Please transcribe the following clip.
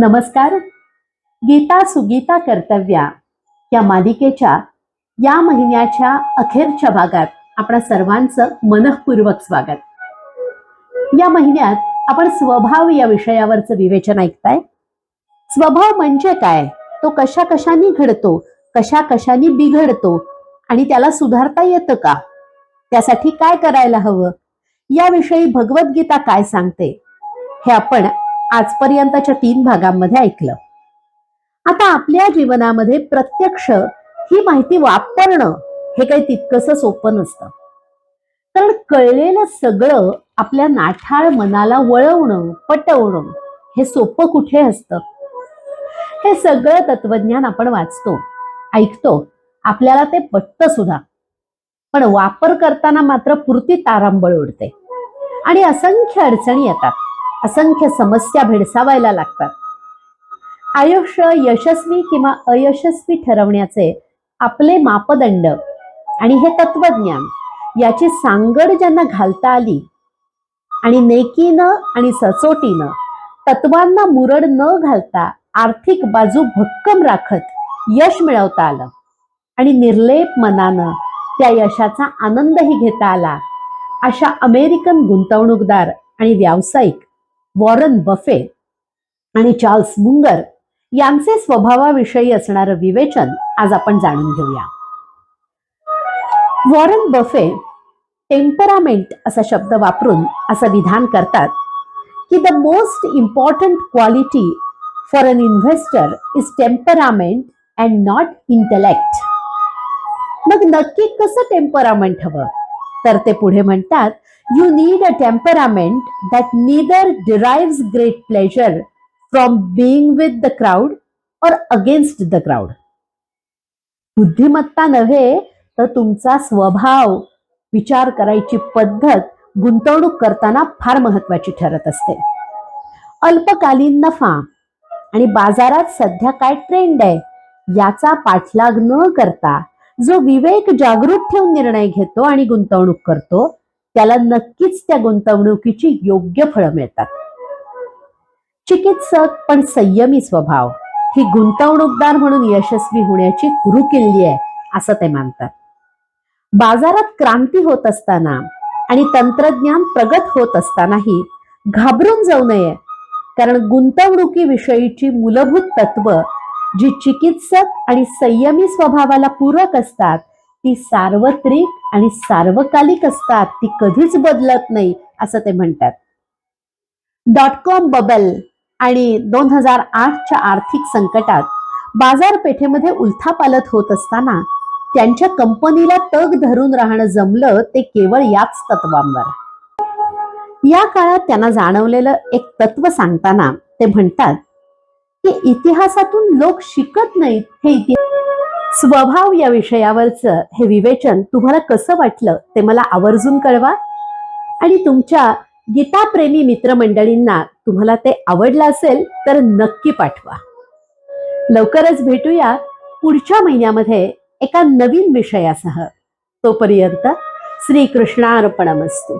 नमस्कार. गीता सुगीता कर्तव्या या मालिकेच्या या महिन्याच्या अखेरच्या भागात आपणा सर्वांचं मनःपूर्वक स्वागत. या महिन्यात आपण स्वभाव या विषयावरचं विवेचन ऐकताय. स्वभाव म्हणजे काय? तो कशा कशानी घडतो कशा कशानी बिघडतो आणि त्याला सुधारता येतं का? त्यासाठी काय करायला हवं? याविषयी भगवद्गीता काय सांगते? हे आपण आजपर्यंतच्या तीन भागांमध्ये ऐकलं. आता आपल्या जीवनामध्ये प्रत्यक्ष ही माहिती वापरणं हे काही तितकंसं सोपं नसतं. कारण कळलेलं सगळं आपल्या नाठाळ मनाला वळवणं पटवणं हे सोपं कुठे असतं? हे सगळं तत्वज्ञान आपण वाचतो ऐकतो आपल्याला ते पटतं सुद्धा. पण वापर करताना मात्र पुरती तारांबळ उडते. आणि असंख्य अडचणी येतात. असंख्य समस्या भेडसावायला लागतात. आयुष्य यशस्वी किंवा अयशस्वी ठरवण्याचे आपले मापदंड आणि हे तत्वज्ञान याची सांगड ज्यांना घालता आली आणि नेकीनं आणि सचोटीनं तत्वांना मुरड न घालता आर्थिक बाजू भक्कम राखत यश मिळवता आलं आणि निर्लेप मनानं त्या यशाचा आनंदही घेता आला अशा अमेरिकन गुंतवणूकदार आणि व्यावसायिक वॉरन बफे आणि चार्ल्स मुंगर यांचे स्वभावाविषयी असणारं विवेचन आज आपण जाणून घेऊया. वॉरन बफे टेम्परामेंट असा शब्द वापरून असं विधान करतात की the most important quality for an investor is temperament and not intellect मग नक्की कसं टेम्परामेंट हवं? तर ते पुढे म्हणतात you need a temperament that neither derives great pleasure from being with the crowd or against the crowd. बुद्धिमत्ता नव्हे तर तुमचा स्वभाव विचार करायची पद्धत गुंतवणूक करताना फार महत्वाची ठरत असते अल्पकालीन नफा आणि बाजारात सध्या काय ट्रेंड आहे याचा पाठलाग न करता जो विवेक जागृत ठेवून निर्णय घेतो आणि गुंतवणूक करतो त्याला नक्कीच त्या गुंतवणुकीची योग्य फळं मिळतात. चिकित्सक पण संयमी स्वभाव. ही गुंतवणूकदार म्हणून यशस्वी होण्याची गुरुकिल्ली आहे असं ते मानतात. बाजारात क्रांती होत असताना आणि तंत्रज्ञान प्रगत होत असतानाही घाबरून जाऊ नये कारण गुंतवणुकीविषयीची मूलभूत तत्व जी चिकित्सक आणि संयमी स्वभावाला पूरक असतात ती सार्वत्रिक आणि सार्वकालिक असतात. ती कधीच बदलत नाही असं ते म्हणतात. डॉट कॉम बबल आणि दोन हजार आठच्या आर्थिक संकटात बाजारपेठेमध्ये उलथापालत होत असताना त्यांच्या कंपनीला तग धरून राहणं जमलं ते केवळ याच तत्वांवर. या काळात त्यांना जाणवलेलं एक तत्व सांगताना ते म्हणतात की इतिहासातून लोक शिकत नाहीत. हे इतिहास स्वभाव या विषयावरचं हे विवेचन तुम्हाला कसं वाटलं ते मला आवर्जून कळवा. आणि तुमच्या गीताप्रेमी मित्रमंडळींना तुम्हाला ते आवडलं असेल तर नक्की पाठवा. लवकरच भेटूया पुढच्या महिन्यामध्ये एका नवीन विषयासह. तोपर्यंत श्रीकृष्णार्पणमस्तू.